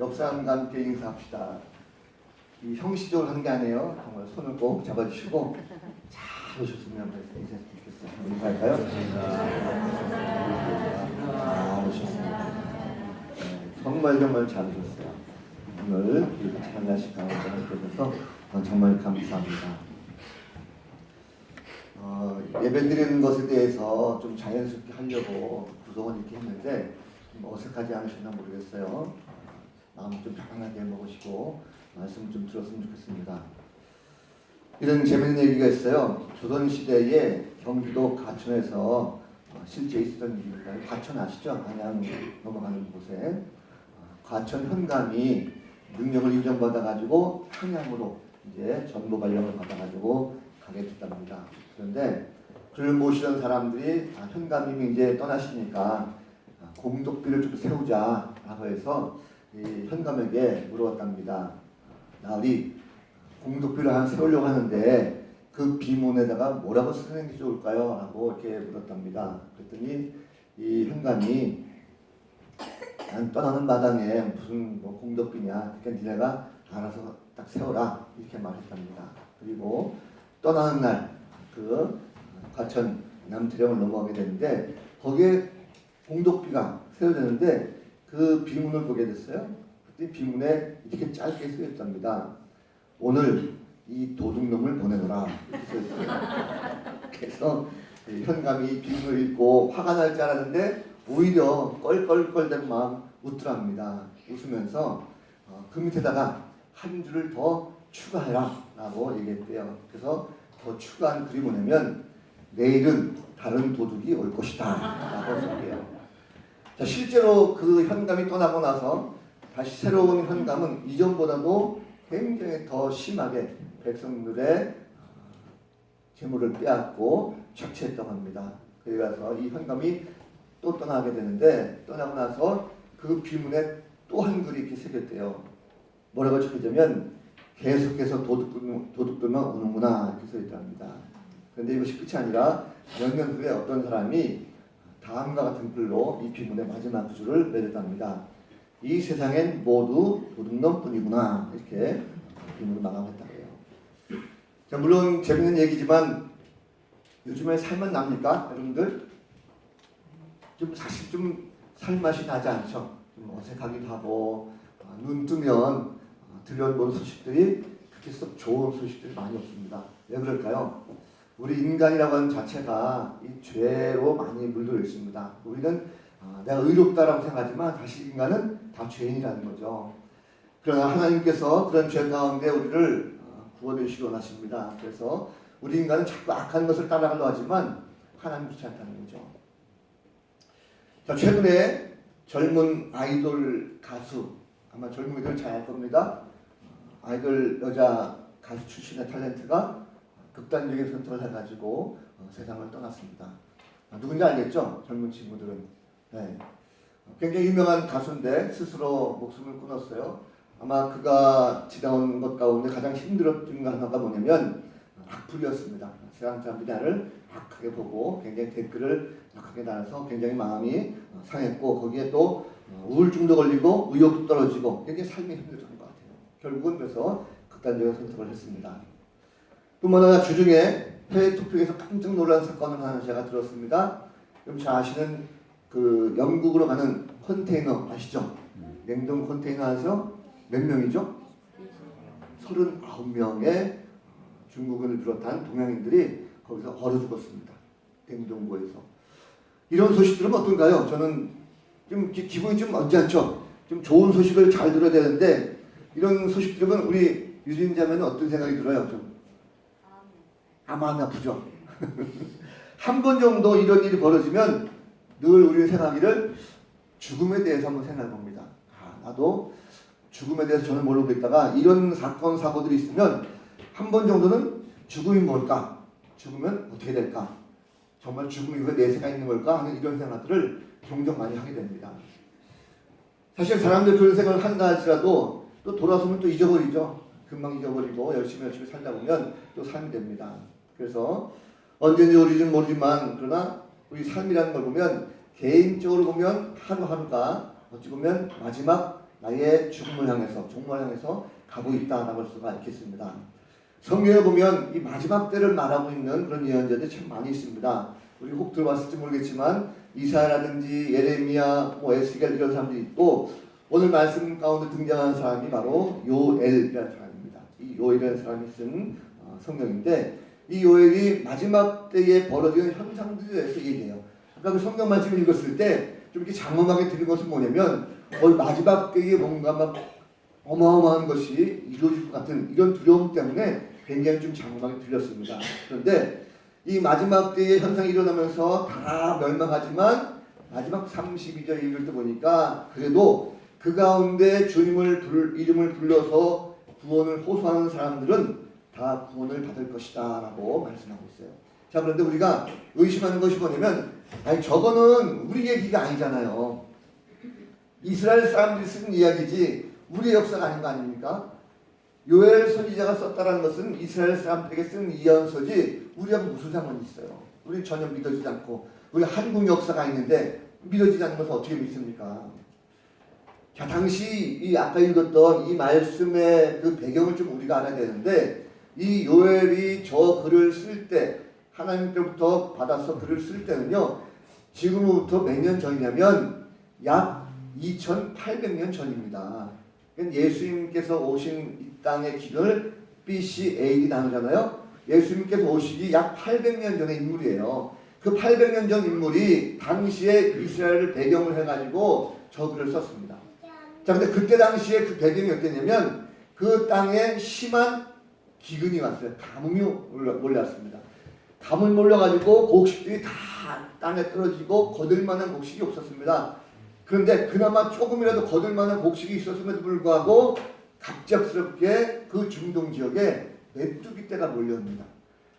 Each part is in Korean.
옆 사람과 함께 인사합시다. 이 형식적으로 하는 게 아니에요. 정말 손을 꼭 잡아주시고 잘 오셨으면 좋겠어요. 인사할까요? 잘 오셨습니다. 네, 정말 정말 잘 오셨어요. 오늘 이렇게 찬날씨 가운데 함께 해서 정말 감사합니다. 어, 예배 드리는 것에 대해서 좀 자연스럽게 하려고 구성을 이렇게 했는데 좀 어색하지 않으셨나 모르겠어요. 마음 좀 편안하게 먹으시고 말씀 좀 들었으면 좋겠습니다. 이런 재밌는 얘기가 있어요. 조선 시대에 경기도 가천에서 어, 실제 있었던 일입니다. 가천 아시죠? 안양 넘어가는 곳에 어, 가천 현감이 능력을 인정받아 가지고 한양으로 이제 전보 발령을 받아 가지고 가게 됐답니다. 그런데 그를 모시던 사람들이 아, 현감님이 이제 떠나시니까 아, 공덕비를 좀 세우자라고 해서 이 현감에게 물어봤답니다. 나으리 공덕비를 한 세우려고 하는데 그 비문에다가 뭐라고 쓰는 게 좋을까요? 라고 이렇게 물었답니다. 그랬더니 이 현감이 난 떠나는 마당에 무슨 뭐 공덕비냐 그러니까 니네가 알아서 딱 세워라 이렇게 말했답니다. 그리고 떠나는 날 그 과천 남태령을 넘어가게 되는데 거기에 공덕비가 세워졌는데 그 비문을 보게 됐어요. 그때 비문에 이렇게 짧게 쓰였답니다. 오늘 이 도둑놈을 보내노라. 그래서 이 현감이 비문을 읽고 화가 날 줄 알았는데 오히려 껄껄껄된 마음 웃더랍니다. 웃으면서 어, 그 밑에다가 한 줄을 더 추가해라 라고 얘기했대요. 그래서 더 추가한 글이 뭐냐면 내일은 다른 도둑이 올 것이다 라고 썼대요. 자, 실제로 그 현감이 떠나고 나서 다시 새로운 현감은 이전보다도 굉장히 더 심하게 백성들의 재물을 빼앗고 착취했다고 합니다. 그래서 이 현감이 또 떠나게 되는데 떠나고 나서 그 비문에 또 한 글이 이렇게 새겼대요. 뭐라고 적혀있냐면 계속해서 도둑들, 도둑들만 오는구나 이렇게 써있답니다. 그런데 이것이 끝이 아니라 몇년 후에 어떤 사람이 다음과 같은 글로 이 비문의 마지막 두 줄을 내렸답니다. 이 세상엔 모두 도둑놈뿐이구나 이렇게 비문을 마감했다고 해요. 자, 물론 재밌는 얘기지만 요즘에 살만 납니까 여러분들? 좀 사실 좀 살맛이 나지 않죠. 좀 어색하기도 하고 어, 눈 뜨면 어, 들려본 소식들이 그렇게 썩 좋은 소식들이 많이 없습니다. 왜 그럴까요? 우리 인간이라고 하는 자체가 이 죄로 많이 물들어 있습니다. 우리는 아, 내가 의롭다라고 생각하지만 사실 인간은 다 죄인이라는 거죠. 그러나 하나님께서 그런 죄 가운데 우리를 어, 구원해 주시기 원하십니다. 그래서 우리 인간은 자꾸 악한 것을 따라가려 하지만 하나님 그렇지 않다는 거죠. 자, 최근에 젊은 아이돌 가수 아마 젊은이들 잘 알 겁니다. 아이돌 여자 가수 출신의 탤런트가 극단적인 선택을 해가지고 어, 세상을 떠났습니다. 아, 누군지 알겠죠? 젊은 친구들은. 네. 어, 굉장히 유명한 가수인데 스스로 목숨을 끊었어요. 아마 그가 지나온 것 가운데 가장 힘들었던 것 하나가 뭐냐면 악플이었습니다. 세상 사람들이 나를 악하게 보고 굉장히 댓글을 악하게 달아서 굉장히 마음이 어, 상했고 거기에 또 어, 우울증도 걸리고 의욕도 떨어지고 굉장히 삶이 힘들었던 것 같아요. 결국은 그래서 극단적인 선택을 했습니다. 뿐만 아니라 주중에 해외 투표에서 깜짝 놀란 사건을 하나 제가 들었습니다. 여러분 잘 아시는 그 영국으로 가는 컨테이너 아시죠? 냉동 컨테이너 안에서 몇 명이죠? 39명의 중국인을 비롯한 동양인들이 거기서 얼어 죽었습니다. 냉동고에서. 이런 소식들은 어떤가요? 저는 좀 기, 기분이 좀 언짢죠? 좀 좋은 소식을 잘 들어야 되는데 이런 소식 들으면 우리 유진 자매는 어떤 생각이 들어요? 좀 아, 마음이 아프죠? 한 번 정도 이런 일이 벌어지면 늘 우리는 생각하기를 죽음에 대해서 한번 생각해 봅니다. 아, 나도 죽음에 대해서 저는 모르고 있다가 이런 사건, 사고들이 있으면 한 번 정도는 죽음이 뭘까? 죽으면 어떻게 될까? 정말 죽음 이후에 내세가 있는 걸까? 하는 이런 생각들을 종종 많이 하게 됩니다. 사실 사람들 그런 생각을 한다 할지라도 또 돌아서면 또 잊어버리죠. 금방 잊어버리고 열심히 열심히 살다 보면 또 삶이 됩니다. 그래서 언제인지 우리는 모르지만 그러나 우리 삶이라는 걸 보면 개인적으로 보면 하루하루가 어찌 보면 마지막 나의 죽음을 향해서 종말 향해서 가고 있다라고 할 수가 있겠습니다. 성경에 보면 이 마지막 때를 말하고 있는 그런 예언자들이 참 많이 있습니다. 우리 혹 들어봤을지 모르겠지만 이사야라든지 예레미야, 뭐 에스겔 이런 사람들이 있고 오늘 말씀 가운데 등장하는 사람이 바로 요엘이라는 사람입니다. 이 요엘이라는 사람이 쓴 어, 성경인데 이 요엘이 마지막 때에 벌어지는 현상들에 대해서 얘기해요. 아까 그 성경 말씀 읽었을 때 좀 이렇게 장엄하게 들린 것은 뭐냐면 어, 마지막 때에 뭔가 막 어마어마한 것이 이루어질 것 같은 이런 두려움 때문에 굉장히 좀 장엄하게 들렸습니다. 그런데 이 마지막 때의 현상이 일어나면서 다 멸망하지만 마지막 32절 읽을 때 보니까 그래도 그 가운데 주님을 불, 이름을 불러서 구원을 호소하는 사람들은 다 구원을 받을 것이다 라고 말씀하고 있어요. 자 그런데 우리가 의심하는 것이 뭐냐면 아니 저거는 우리 얘기가 아니잖아요. 이스라엘 사람들이 쓴 이야기지 우리의 역사가 아닌 거 아닙니까? 요엘 선지자가 썼다는 것은 이스라엘 사람들에게 쓴 이언서지 우리하고 무슨 상관이 있어요? 우리 전혀 믿어지지 않고 우리 한국 역사가 있는데 믿어지지 않는 것을 어떻게 믿습니까? 자 당시 이 아까 읽었던 이 말씀의 그 배경을 좀 우리가 알아야 되는데 이 요엘이 저 글을 쓸 때 하나님께로부터 받아서 글을 쓸 때는요 지금부터 몇 년 전이냐면 약 2800년 전입니다. 예수님께서 오신 이 땅의 기간을 BC AD 나누잖아요. 예수님께서 오시기 약 800년 전의 인물이에요. 그 800년 전 인물이 당시에 이스라엘을 배경을 해가지고 저 글을 썼습니다. 자, 근데 그때 당시에 그 배경이 어땠냐면 그 땅에 심한 기근이 왔어요. 가뭄이 몰려왔습니다. 가뭄 몰려가지고 곡식들이 다 땅에 떨어지고 거둘 만한 곡식이 없었습니다. 그런데 그나마 조금이라도 거둘 만한 곡식이 있었음에도 불구하고 갑작스럽게 그 중동 지역에 메뚜기 떼가 몰려옵니다.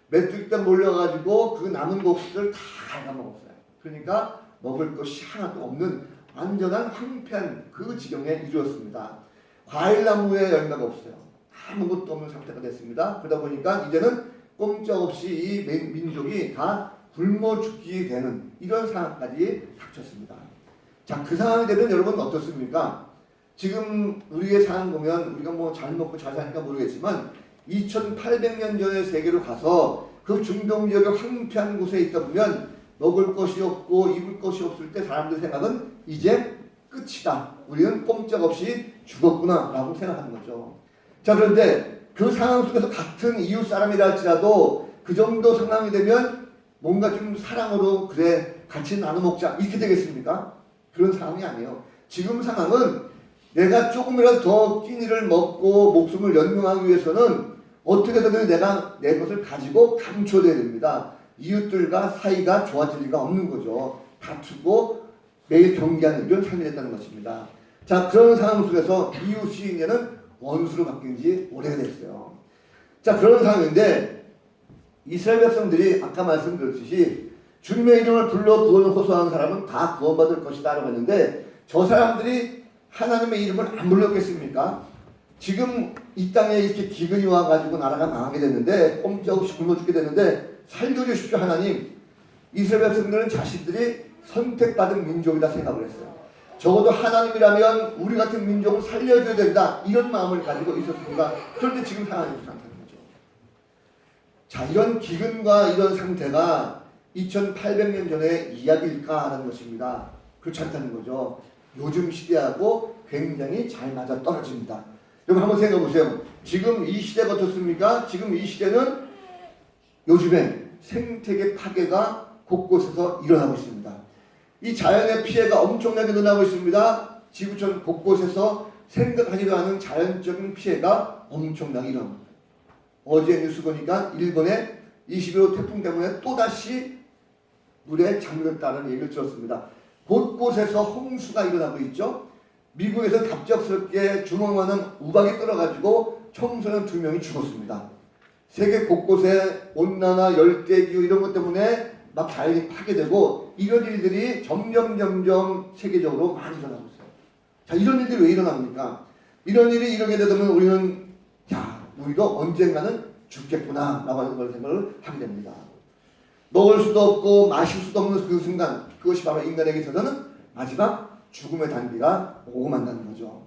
메뚜기 떼 몰려가지고 그 남은 곡식을 다 갉아먹었어요. 그러니까 먹을 것이 하나도 없는 완전한 황폐한 그 지경에 이르렀습니다. 과일 나무에 열매가 없어요. 아무것도 없는 상태가 됐습니다. 그러다 보니까 이제는 꼼짝없이 이 민- 민족이 다 굶어 죽게 되는 이런 상황까지 닥쳤습니다. 자, 그 상황이 되면 여러분 어떻습니까? 지금 우리의 상황 보면 우리가 뭐 잘 먹고 잘 사니까 모르겠지만 2800년 전의 세계로 가서 그 중동 지역의 황폐한 곳에 있다 보면 먹을 것이 없고 입을 것이 없을 때 사람들 생각은 이제 끝이다. 우리는 꼼짝없이 죽었구나 라고 생각하는 거죠. 자 그런데 그 상황 속에서 같은 이웃 사람이라 할지라도 그 정도 상황이 되면 뭔가 좀 사랑으로 그래 같이 나눠 먹자 이렇게 되겠습니까? 그런 상황이 아니에요. 지금 상황은 내가 조금이라도 더 끼니를 먹고 목숨을 연명하기 위해서는 어떻게든 내가 내 것을 가지고 감춰야 됩니다. 이웃들과 사이가 좋아질 리가 없는 거죠. 다투고 매일 경계하는 이런 삶이 됐다는 것입니다. 자 그런 상황 속에서 이웃이 이제는 원수로 바뀐 지 오래가 됐어요. 자 그런 상황인데 이스라엘 백성들이 아까 말씀드렸듯이 주님의 이름을 불러 구원을 호소하는 사람은 다 구원받을 것이다 라고 했는데 저 사람들이 하나님의 이름을 안 불렀겠습니까? 지금 이 땅에 이렇게 기근이 와가지고 나라가 망하게 됐는데 꼼짝없이 굶어 죽게 됐는데 살려주십시오 하나님 이스라엘 백성들은 자신들이 선택받은 민족이다 생각을 했어요. 적어도 하나님이라면 우리 같은 민족을 살려줘야 된다 이런 마음을 가지고 있었습니다. 그런데 지금 상황이 그렇다는 거죠. 자 이런 기근과 이런 상태가 2800년 전의 이야기일까라는 것입니다. 그렇지 않다는 거죠. 요즘 시대하고 굉장히 잘 맞아 떨어집니다. 여러분 한번 생각해 보세요. 지금 이 시대가 어떻습니까? 지금 이 시대는 요즘에 생태계 파괴가 곳곳에서 일어나고 있습니다. 이 자연의 피해가 엄청나게 늘어나고 있습니다. 지구촌 곳곳에서 생각하지도 않은 자연적인 피해가 엄청나게 일어납니다. 어제 뉴스 보니까 일본의 21호 태풍 때문에 또다시 물에 잠겼다는 얘기를 들었습니다. 곳곳에서 홍수가 일어나고 있죠. 미국에서 갑작스럽게 주먹만한 우박이 떨어가지고 청소년 두 명이 죽었습니다. 세계 곳곳에 온난화, 열대기후 이런 것 때문에 막 자연이 파괴되고 이런 일들이 점점 점점 세계적으로 많이 일어나고 있어요. 자 이런 일들이 왜 일어납니까? 이런 일이 일어나게 되면 우리는 야 우리도 언젠가는 죽겠구나라고 하는 걸 생각을 하게 됩니다. 먹을 수도 없고 마실 수도 없는 그 순간 그것이 바로 인간에게 있어서는 마지막 죽음의 단비가 오고 만다는 거죠.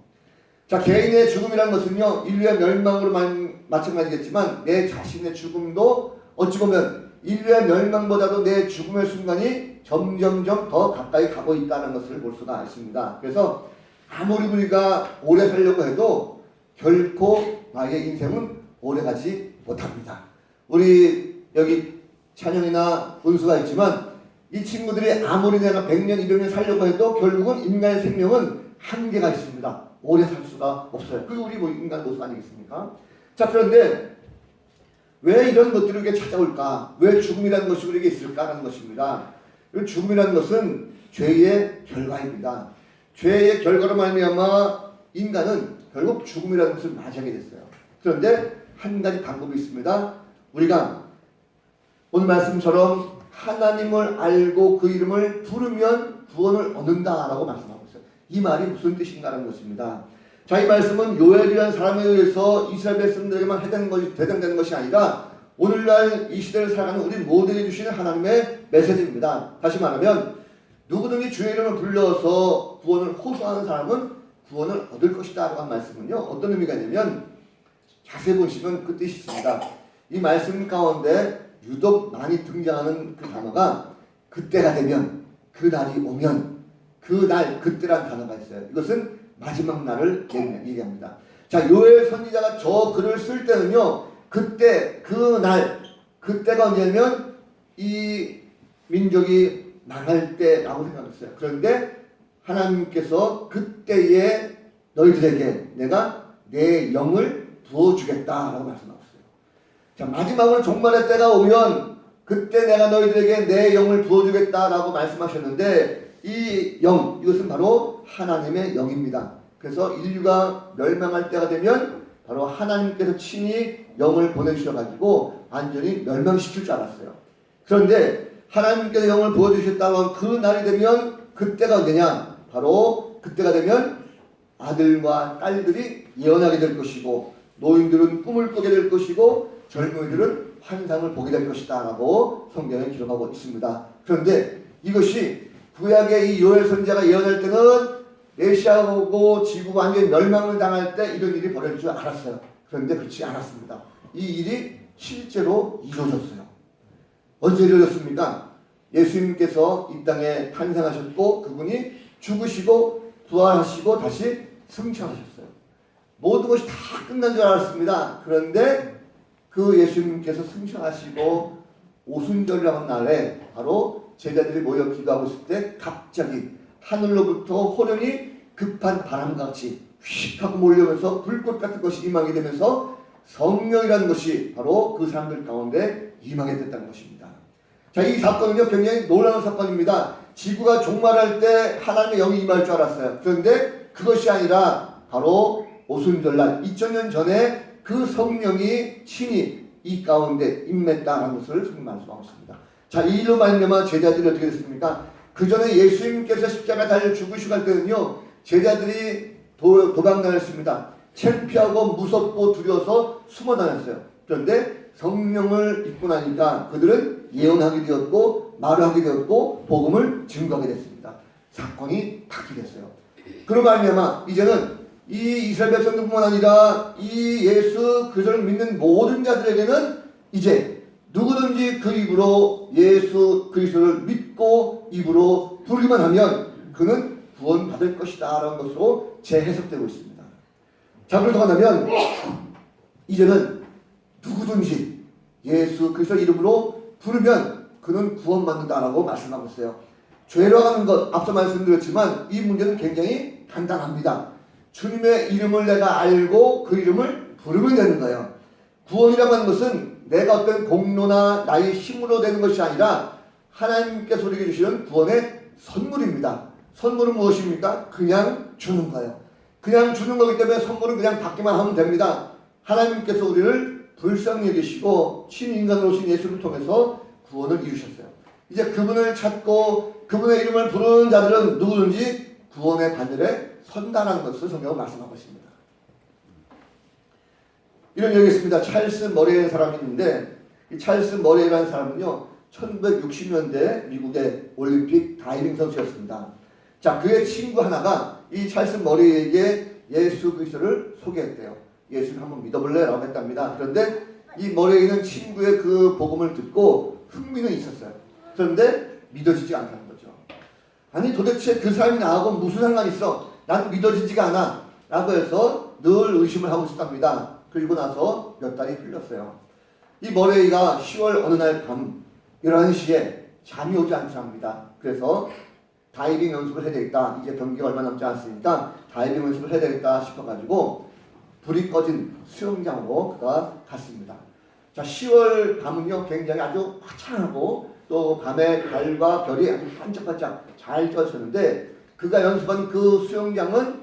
자, 개인의 죽음이라는 것은요, 인류의 멸망으로 만, 마찬가지겠지만, 내 자신의 죽음도 어찌 보면 인류의 멸망보다도 내 죽음의 순간이 점점점 더 가까이 가고 있다는 것을 볼 수가 있습니다. 그래서 아무리 우리가 오래 살려고 해도 결코 나의 인생은 오래 가지 못합니다. 우리 여기 찬영이나 은수가 있지만 이 친구들이 아무리 내가 100년, 200년 살려고 해도 결국은 인간의 생명은 한계가 있습니다. 오래 살 수가 없어요. 그게 우리 뭐 인간 모습 아니겠습니까? 자, 그런데 왜 이런 것들이 우리에게 찾아올까? 왜 죽음이라는 것이 우리에게 있을까라는 것입니다. 이 죽음이라는 것은 죄의 결과입니다. 죄의 결과로 말미암아 인간은 결국 죽음이라는 것을 맞이하게 됐어요. 그런데 한 가지 방법이 있습니다. 우리가 오늘 말씀처럼 하나님을 알고 그 이름을 부르면 구원을 얻는다라고 말씀하고 있어요. 이 말이 무슨 뜻인가라는 것입니다. 자, 이 말씀은 요엘이라는 사람에 의해서 이스라엘 백성들에게만 해당되는 것이, 해당되는 것이 아니라 오늘날 이 시대를 살아가는 우리 모두에게 주시는 하나님의 메시지입니다. 다시 말하면 누구든지 주의 이름을 불러서 구원을 호소하는 사람은 구원을 얻을 것이다 라고 한 말씀은요. 어떤 의미가 있냐면 자세히 보시면 그 뜻이 있습니다. 이 말씀 가운데 유독 많이 등장하는 그 단어가 그때가 되면 그 날이 오면 그 날 그때란 단어가 있어요. 이것은 마지막 날을 얘기합니다. 자 요엘 선지자가 저 글을 쓸 때는요 그때 그 날 그때가 언제냐면 이 민족이 망할 때라고 생각했어요. 그런데 하나님께서 그때에 너희들에게 내가 내 영을 부어주겠다라고 말씀하셨어요. 자 마지막으로 종말의 때가 오면 그때 내가 너희들에게 내 영을 부어주겠다라고 말씀하셨는데 이 영, 이것은 바로 하나님의 영입니다. 그래서 인류가 멸망할 때가 되면 바로 하나님께서 친히 영을 보내주셔가지고 완전히 멸망시킬 줄 알았어요. 그런데 하나님께서 영을 부어주셨다고 한 그 날이 되면 그때가 언제냐? 바로 그때가 되면 아들과 딸들이 예언하게 될 것이고 노인들은 꿈을 꾸게 될 것이고 젊은이들은 환상을 보게 될 것이다 라고 성경에 기록하고 있습니다. 그런데 이것이 구약의 이 요엘 선지자가 예언할 때는 메시아고 지구가 완전히 멸망을 당할 때 이런 일이 벌어질 줄 알았어요. 그런데 그렇지 않았습니다. 이 일이 실제로 이루어졌어요. 언제 이루어졌습니까? 예수님께서 이 땅에 탄생하셨고 그분이 죽으시고 부활하시고 다시 승천하셨어요. 모든 것이 다 끝난 줄 알았습니다. 그런데 그 예수님께서 승천하시고 오순절이라는 날에 바로 제자들이 모여 기도하고 있을 때 갑자기 하늘로부터 호련히 급한 바람같이 휙 하고 몰려오면서 불꽃 같은 것이 임하게 되면서 성령이라는 것이 바로 그 사람들 가운데 임하게 됐다는 것입니다. 자, 이 사건은요, 굉장히 놀라운 사건입니다. 지구가 종말할 때 하나님의 영이 임할 줄 알았어요. 그런데 그것이 아니라 바로 오순절날 2000년 전에 그 성령이 친히 이 가운데 임했다는 것을 말씀하고 있습니다. 자, 이 일로 말미암아 제자들이 어떻게 됐습니까? 그 전에 예수님께서 십자가 달려 죽으시고 할 때는요, 제자들이 도, 도망 다녔습니다. 창피하고 무섭고 두려워서 숨어 다녔어요. 그런데 성령을 입고 나니까 그들은 예언하게 되었고 말하게 되었고 복음을 증거하게 됐습니다. 사건이 바뀌겠어요. 그로 말미암아 이제는 이 이스라엘 백성들뿐만 아니라 이 예수 그리스도를 믿는 모든 자들에게는 이제 누구든지 그 입으로 예수 그리스도를 믿고 입으로 부르기만 하면 그는 구원받을 것이다 라는 것으로 재해석되고 있습니다. 자 그래서 한다면 이제는 누구든지 예수 그리스도 이름으로 부르면 그는 구원받는다라고 말씀하고 있어요. 죄로 하는 것 앞서 말씀드렸지만 이 문제는 굉장히 간단합니다. 주님의 이름을 내가 알고 그 이름을 부르면 되는 거예요. 구원이라고 하는 것은 내가 어떤 공로나 나의 힘으로 되는 것이 아니라 하나님께서 우리에게 주시는 구원의 선물입니다. 선물은 무엇입니까? 그냥 주는 거예요. 그냥 주는 거기 때문에 선물은 그냥 받기만 하면 됩니다. 하나님께서 우리를 불쌍히 여기시고 신인간으로 오신 예수를 통해서 구원을 이루셨어요. 이제 그분을 찾고 그분의 이름을 부르는 자들은 누구든지 구원의 바늘에 선다라는 것을 성경은 말씀하고 있습니다. 이런 얘기 있습니다. 찰스 머레이라는 사람이 있는데 이 찰스 머레이라는 사람은요. 1960년대 미국의 올림픽 다이빙 선수였습니다. 자, 그의 친구 하나가 이 찰스 머레이에게 예수 그리스도를 소개했대요. 예수를 한번 믿어볼래 라고 했답니다. 그런데 이 있는 친구의 그 복음을 듣고 흥미는 있었어요. 그런데 믿어지지 않다는 거죠. 아니 도대체 그 사람이 나하고 무슨 상관이 있어? 난 믿어지지가 않아. 라고 해서 늘 의심을 하고 있었답니다. 그리고 나서 몇 달이 흘렀어요. 이 머레이가 10월 어느 날 밤 11시에 잠이 오지 않더랍니다. 그래서 다이빙 연습을 해야 되겠다. 이제 경기가 얼마 남지 않았으니까 다이빙 연습을 해야 되겠다 싶어가지고 불이 꺼진 수영장으로 그가 갔습니다. 자, 10월 밤은요, 굉장히 아주 화창하고 또 밤에 달과 별이 아주 반짝반짝 잘 떠있었는데 그가 연습한 그 수영장은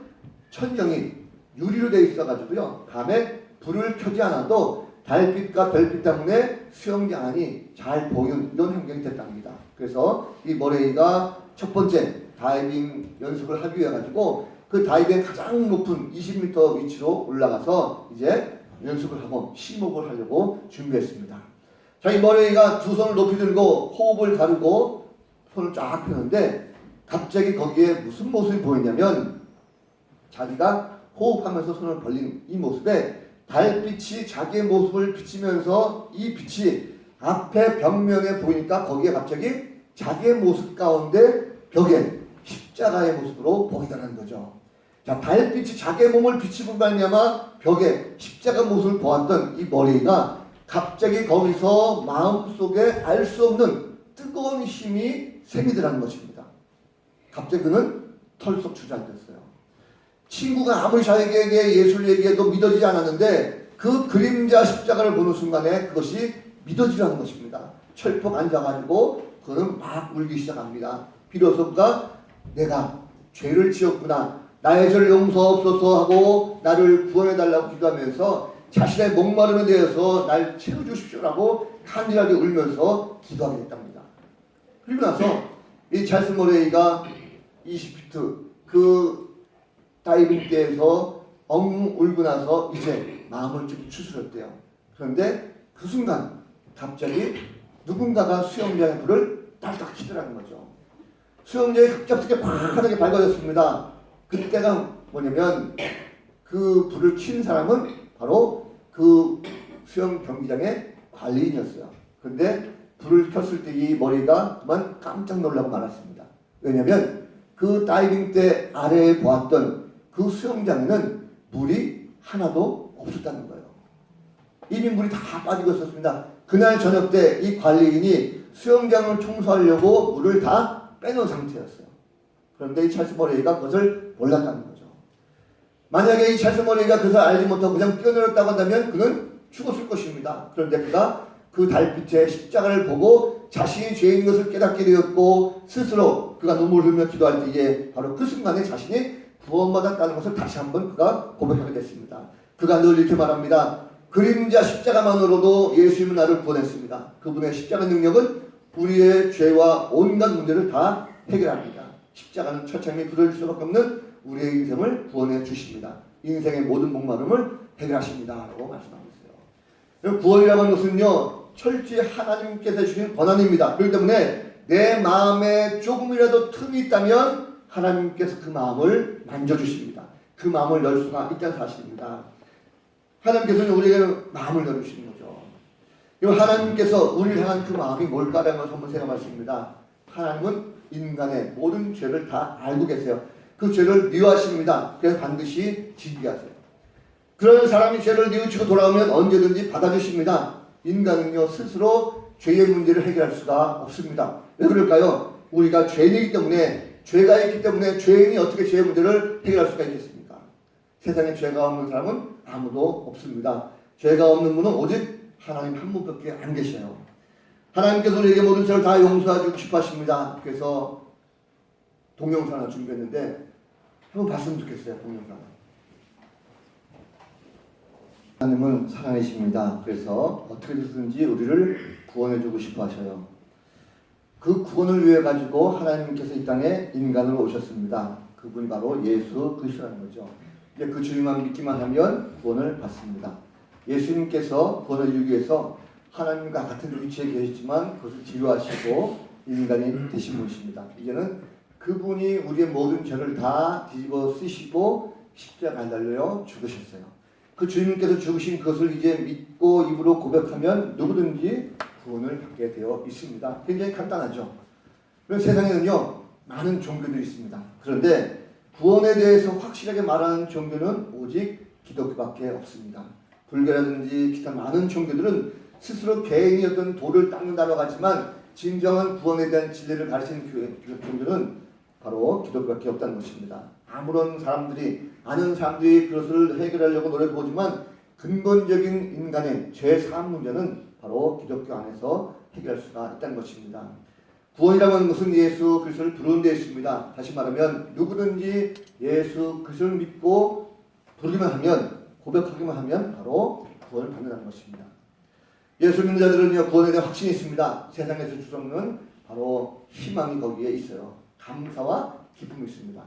천정이 유리로 되어 있어가지고요, 밤에 불을 켜지 않아도 달빛과 별빛 때문에 수영장 안이 잘 보이는 이런 환경이 됐답니다. 그래서 이 머레이가 첫 번째 다이빙 연습을 하기 위해 가지고 그 다이빙 가장 높은 20m 위치로 올라가서 이제 연습을 하고 심호흡을 하려고 준비했습니다. 자, 이 머레이가 두 손을 높이 들고 호흡을 가르고 손을 쫙 펴는데 갑자기 거기에 무슨 모습이 보이냐면 자기가 호흡하면서 손을 벌린 이 모습에 달빛이 자기의 모습을 비치면서 이 빛이 앞에 벽면에 보이니까 거기에 갑자기 자기의 모습 가운데 벽에 십자가의 모습으로 보이더라는 거죠. 자, 달빛이 자기의 몸을 비치고 말미암아 벽에 십자가 모습을 보았던 이 머리가 갑자기 거기서 마음속에 알 수 없는 뜨거운 힘이 생기더라는 것입니다. 갑자기 그는 털썩 주저앉았어요. 친구가 아무리 자기에게 예수를 얘기해도 믿어지지 않았는데 그 그림자 십자가를 보는 순간에 그것이 믿어지라는 것입니다. 철퍽 앉아가지고 그는 막 울기 시작합니다. 비로소 그가 내가 죄를 지었구나. 나의 죄를 용서없소서 하고 나를 구원해달라고 기도하면서 자신의 목마름에 대해서 날 채워주십시오라고 간절하게 울면서 기도하게 됐답니다. 그리고 나서 이 찰스 모레이가 20피트 그 다이빙 때에서 엉 울고 나서 이제 마음을 좀 추스렸대요. 그런데 그 순간 갑자기 누군가가 수영장의 불을 딸딱 켜더라는 거죠. 수영장이 갑작스럽게 파랗게 밝아졌습니다. 그때가 뭐냐면 그 불을 킨 사람은 바로 그 수영 경기장의 관리인이었어요. 그런데 불을 켰을 때 이 머리가 그만 깜짝 놀라고 말았습니다. 왜냐하면 그 다이빙 때 아래에 보았던 그 수영장에는 물이 하나도 없었다는 거예요. 이미 물이 다 빠지고 있었습니다. 그날 저녁 때 이 관리인이 수영장을 청소하려고 물을 다 빼놓은 상태였어요. 그런데 이 찰스 머레이가 그것을 몰랐다는 거죠. 만약에 이 찰스 머레이가 그것을 알지 못하고 그냥 뛰어내렸다고 한다면 그는 죽었을 것입니다. 그런데 그가 그 달빛의 십자가를 보고 자신이 죄인 것을 깨닫게 되었고 스스로 그가 눈물을 흘며 기도할 때에 바로 그 순간에 자신이 구원받았다는 것을 다시 한번 그가 고백하게 됐습니다. 그가 늘 이렇게 말합니다. 그림자 십자가만으로도 예수님은 나를 구원했습니다. 그분의 십자가 능력은 우리의 죄와 온갖 문제를 다 해결합니다. 십자가는 처참히 부서질 수밖에 없는 우리의 인생을 구원해 주십니다. 인생의 모든 목마름을 해결하십니다. 라고 말씀하고 있어요. 구원이라는 것은요, 철저히 하나님께서 주신 권한입니다. 그렇기 때문에 내 마음에 조금이라도 틈이 있다면 하나님께서 그 마음을 만져주십니다. 그 마음을 열 수가 있다는 사실입니다. 하나님께서는 우리에게 마음을 열어주시는 거죠. 이 하나님께서 우리를 향한 그 마음이 뭘까라는 것을 한번 생각하십니다. 하나님은 인간의 모든 죄를 다 알고 계세요. 그 죄를 미워하십니다. 그래서 반드시 진리하세요. 그런 사람이 죄를 뉘우치고 돌아오면 언제든지 받아주십니다. 인간은요 스스로 죄의 문제를 해결할 수가 없습니다. 왜 그럴까요? 우리가 죄인이기 때문에 죄가 있기 때문에 죄인이 어떻게 죄의 문제를 해결할 수가 있겠습니까? 세상에 죄가 없는 사람은 아무도 없습니다. 죄가 없는 분은 오직 하나님 한 분밖에 안 계셔요. 하나님께서 우리에게 모든 죄를 다 용서해 주고 하십니다. 그래서 동영상 하나 준비했는데 한번 봤으면 좋겠어요. 동영상. 하나님은 사랑이십니다. 그래서 어떻게 해서든지 우리를 구원해주고 싶어 하셔요. 그 구원을 위해 가지고 하나님께서 이 땅에 인간으로 오셨습니다. 그분이 바로 예수 그리스도라는 거죠. 이제 그 주님만 믿기만 하면 구원을 받습니다. 예수님께서 구원을 주기 위해서 하나님과 같은 위치에 계시지만 그것을 지루하시고 인간이 되신 분이십니다. 이제는 그분이 우리의 모든 죄를 다 뒤집어 쓰시고 십자가에 달려 죽으셨어요. 그 주님께서 죽으신 그것을 이제 믿고 입으로 고백하면 누구든지 구원을 받게 되어 있습니다. 굉장히 간단하죠. 세상에는요 많은 종교들이 있습니다. 그런데 구원에 대해서 확실하게 말하는 종교는 오직 기독교밖에 없습니다. 불교라든지 기타 많은 종교들은 스스로 개인이 어떤 도를 닦는다고 하지만 진정한 구원에 대한 진리를 가르치는 종교는 바로 기독교밖에 없다는 것입니다. 아무런 사람들이 아는 사람들이 그것을 해결하려고 노력해보지만 근본적인 인간의 죄 사함 문제는 바로 기독교 안에서 해결할 수가 있다는 것입니다. 구원이라고 하는 것은 예수 그리스도를 부르는 데 있습니다. 다시 말하면 누구든지 예수 그리스도를 믿고 부르기만 하면 고백하기만 하면 바로 구원을 받는다는 것입니다. 예수 믿는 자들은요 구원에 대한 확신이 있습니다. 세상에서 주성는 바로 희망이 거기에 있어요. 감사와 기쁨이 있습니다.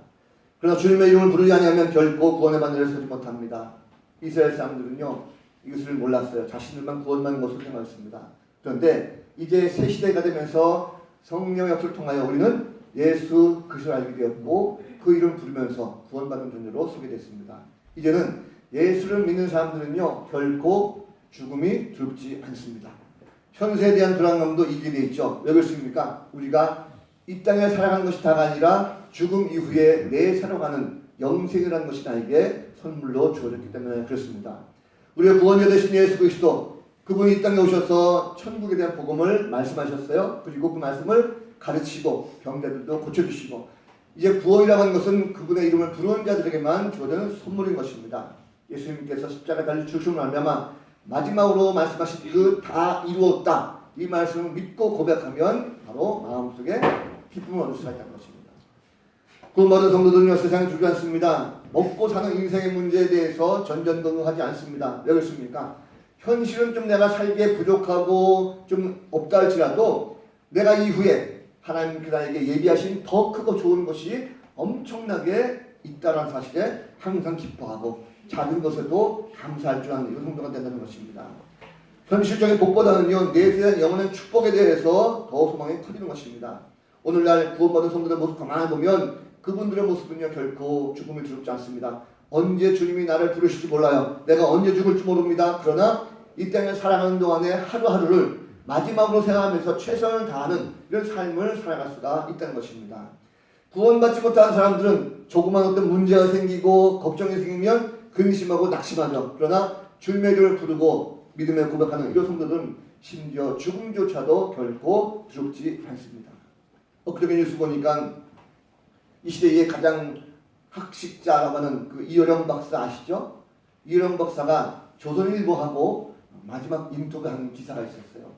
그러나 주님의 이름을 부르지 아니하면 결코 구원의 바늘을 서지 못합니다. 이스라엘 사람들은요 이것을 몰랐어요. 자신들만 구원만 것으로 생각했습니다. 그런데 이제 새 시대가 되면서 성령의 역사를 통하여 우리는 예수 그리스도를 알게 되었고 그 이름 부르면서 구원받은 존재로 서게 됐습니다. 이제는 예수를 믿는 사람들은요 결코 죽음이 두렵지 않습니다. 현세에 대한 불안감도 이기게 돼 있죠. 왜 그렇습니까? 우리가 이 땅에 살아가는 것이 다가 아니라 죽음 이후에 내 살아가는 영생이라는 것이 나에게 선물로 주어졌기 때문에 그렇습니다. 우리의 구원자 되신 예수 그리스도 그분이 이 땅에 오셔서 천국에 대한 복음을 말씀하셨어요. 그리고 그 말씀을 가르치고 병자들도 고쳐주시고 이제 구원이라고 하는 것은 그분의 이름을 부르는 자들에게만 주어지는 선물인 것입니다. 예수님께서 십자가 달리 죽으심을 말미암아 마지막으로 말씀하신 그 다 이루었다 이 말씀을 믿고 고백하면 바로 마음속에 기쁨을 얻을 수가 있다는 것입니다. 그 모든 성도들은요 세상에 두지 않습니다. 먹고 사는 인생의 문제에 대해서 전전긍긍하지 않습니다. 왜 그렇습니까? 현실은 좀 내가 살기에 부족하고 좀 없다 할지라도 내가 이후에 하나님께 나에게 예비하신 더 크고 좋은 것이 엄청나게 있다는 사실에 항상 기뻐하고 작은 것에도 감사할 줄 아는 성도가 된다는 것입니다. 현실적인 복보다는요 내에 대한 영원한 축복에 대해서 더 소망이 커지는 것입니다. 오늘날 구원받은 성도들 모습 가만히 보면 그분들의 모습은요 결코 죽음이 두렵지 않습니다. 언제 주님이 나를 부르실지 몰라요. 내가 언제 죽을지 모릅니다. 그러나 이 땅에 살아가는 동안에 하루하루를 마지막으로 생각하면서 최선을 다하는 이런 삶을 살아갈 수가 있다는 것입니다. 구원받지 못한 사람들은 조그만 어떤 문제가 생기고 걱정이 생기면 근심하고 낙심하죠. 그러나 주님의 이름을 부르고 믿음에 고백하는 이런 성도들은 심지어 죽음조차도 결코 두렵지 않습니다. 엊그저께 뉴스 보니까 이 시대의 가장 학식자라고 하는 그 이효령 박사 아시죠? 이효령 박사가 조선일보하고 마지막 인터뷰한 기사가 있었어요.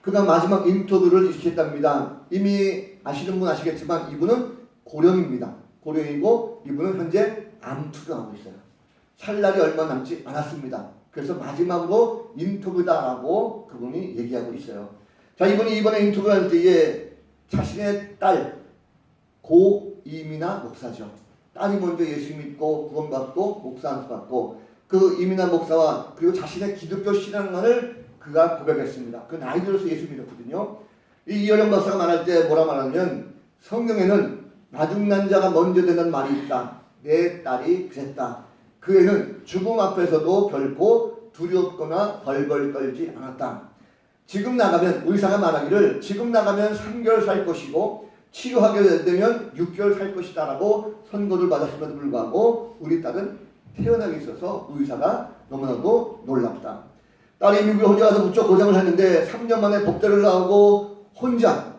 그가 마지막 인터뷰를 했답니다. 이미 아시는 분 아시겠지만 이분은 고령입니다. 고령이고 이분은 현재 암 투병하고 있어요. 살 날이 얼마 남지 않았습니다. 그래서 마지막으로 인터뷰다라고 그분이 얘기하고 있어요. 자 이분이 이번에 인터뷰할 때에 자신의 딸 고 이민아 목사죠. 딸이 먼저 예수 믿고 구원받고 목사 안수 받고 그 이민아 목사와 그리고 자신의 기독교 신앙만을 그가 고백했습니다. 그 나이 들어서 예수 믿었거든요. 이 이여령 박사가 말할 때 뭐라 말하면 성경에는 나중난 자가 먼저 되는 말이 있다. 내 딸이 그랬다. 그 애는 죽음 앞에서도 결코 두렵거나 벌벌 떨지 않았다. 지금 나가면 의사가 말하기를 지금 나가면 3개월 살 것이고 치료하게 되면 6개월 살 것이다라고 선고를 받았음에도 불구하고 우리 딸은 태어나기 있어서 의사가 너무나도 놀랍다. 딸이 미국에 혼자 가서 무척 고생을 했는데 3년 만에 복대를 나오고 혼자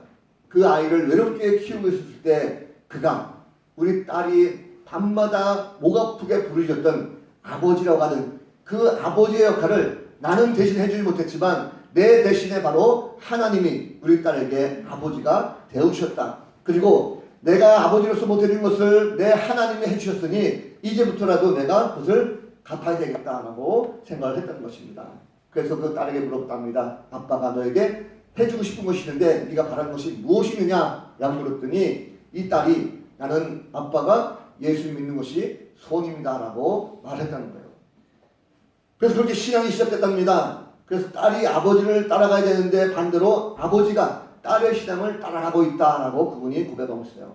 그 아이를 외롭게 키우고 있었을 때 그가 우리 딸이 밤마다 목 아프게 부르셨던 아버지라고 하는 그 아버지의 역할을 나는 대신 해주지 못했지만 내 대신에 바로 하나님이 우리 딸에게 아버지가 되어주셨다. 그리고 내가 아버지로서 못해준 것을 내 하나님이 해주셨으니 이제부터라도 내가 그것을 갚아야 되겠다라고 생각을 했던 것입니다. 그래서 그 딸에게 물었답니다. 아빠가 너에게 해주고 싶은 것이 있는데 네가 바라는 것이 무엇이느냐? 라고 물었더니 이 딸이 나는 아빠가 예수 믿는 것이 소원입니다 라고 말했다는 거예요. 그래서 그렇게 신앙이 시작됐답니다. 그래서 딸이 아버지를 따라가야 되는데 반대로 아버지가 딸의 신앙을 따라가고 있다라고 그분이 고백하고 있어요.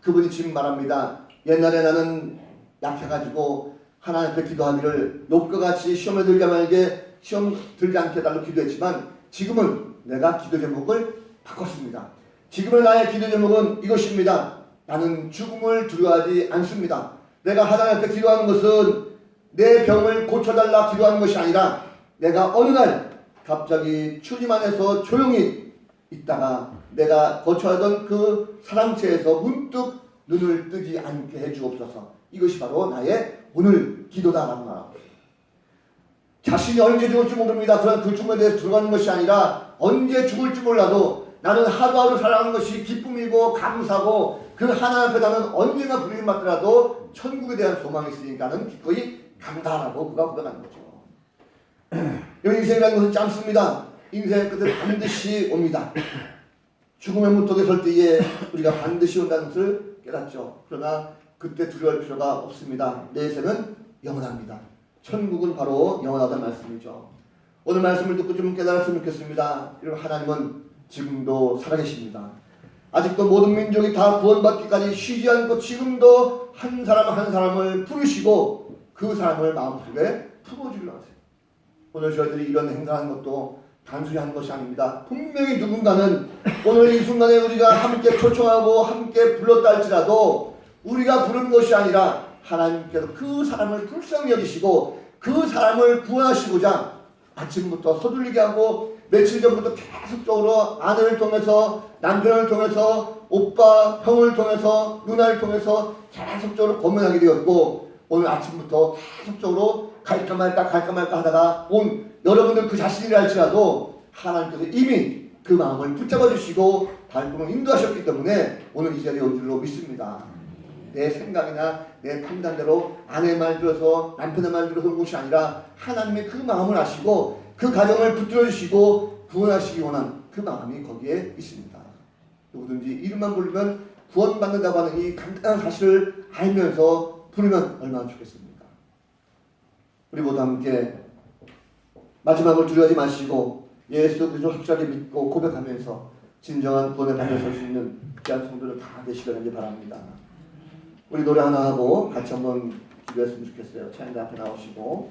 그분이 지금 말합니다. 옛날에 나는 약해가지고 하나님 앞에 기도하기를 욥과 같이 시험에 들지 말게 시험 들지 않게 달로 기도했지만 지금은 내가 기도 제목을 바꿨습니다. 지금의 나의 기도 제목은 이것입니다. 나는 죽음을 두려워하지 않습니다. 내가 하나님 앞에 기도하는 것은 내 병을 고쳐달라 기도하는 것이 아니라 내가 어느 날 갑자기 주님 안에서 조용히 있다가 내가 거쳐하던 그 사랑채에서 문득 눈을 뜨지 않게 해주옵소서. 이것이 바로 나의 오늘 기도다라는 말입니다. 자신이 언제 죽을지 모릅니다. 그런 그 죽음에 대해서 들어가는 것이 아니라 언제 죽을지 몰라도 나는 하루하루 살아가는 것이 기쁨이고 감사고 그 하나님 앞에 나는 언제나 부르심 받더라도 천국에 대한 소망이 있으니까는 기꺼이 간다라고 그가 고백하는 거죠. 여기 인생이라는 것은 짧습니다. 인생의 끝에 반드시 옵니다. 죽음의 문턱에 설 때에 우리가 반드시 온다는 것을 깨닫죠. 그러나 그때 두려워할 필요가 없습니다. 내 생은 영원합니다. 천국은 바로 영원하다는 말씀이죠. 오늘 말씀을 듣고 좀 깨달았으면 좋겠습니다. 여러분 하나님은 지금도 살아계십니다. 아직도 모든 민족이 다 구원받기까지 쉬지 않고 지금도 한 사람 한 사람을 부르시고 그 사람을 마음속에 품어주려 하세요. 오늘 저희들이 이런 행사하는 것도 단순히 하는 것이 아닙니다. 분명히 누군가는 오늘 이 순간에 우리가 함께 초청하고 함께 불렀다 할지라도 우리가 부른 것이 아니라 하나님께서 그 사람을 불쌍히 여기시고 그 사람을 구원하시고자 아침부터 서둘리게 하고 며칠 전부터 계속적으로 아내를 통해서 남편을 통해서 오빠, 형을 통해서 누나를 통해서 계속적으로 고민하게 되었고 오늘 아침부터 계속적으로 갈까 말까 갈까 말까 하다가 온 여러분들 그 자신이라 할지라도 하나님께서 이미 그 마음을 붙잡아 주시고 발걸음 인도하셨기 때문에 오늘 이 자리에 온 줄로 믿습니다. 내 생각이나 내 판단대로 아내 말 들어서 남편의 말 들어서 온 것이 아니라 하나님의 그 마음을 아시고 그 가정을 붙들어 주시고 구원하시기 원한 그 마음이 거기에 있습니다. 누구든지 이름만 부르면 구원받는다고 하는 이 간단한 사실을 알면서 부르면 얼마나 좋겠습니까? 우리 모두 함께 마지막을 두려워하지 마시고 예수 그리스도 확실하게 믿고 고백하면서 진정한 발에 설수 있는 귀한 성도를 다 되시길 바랍니다. 우리 노래 하나 하고 같이 한번 기도했으면 좋겠어요. 찬양 앞에 나오시고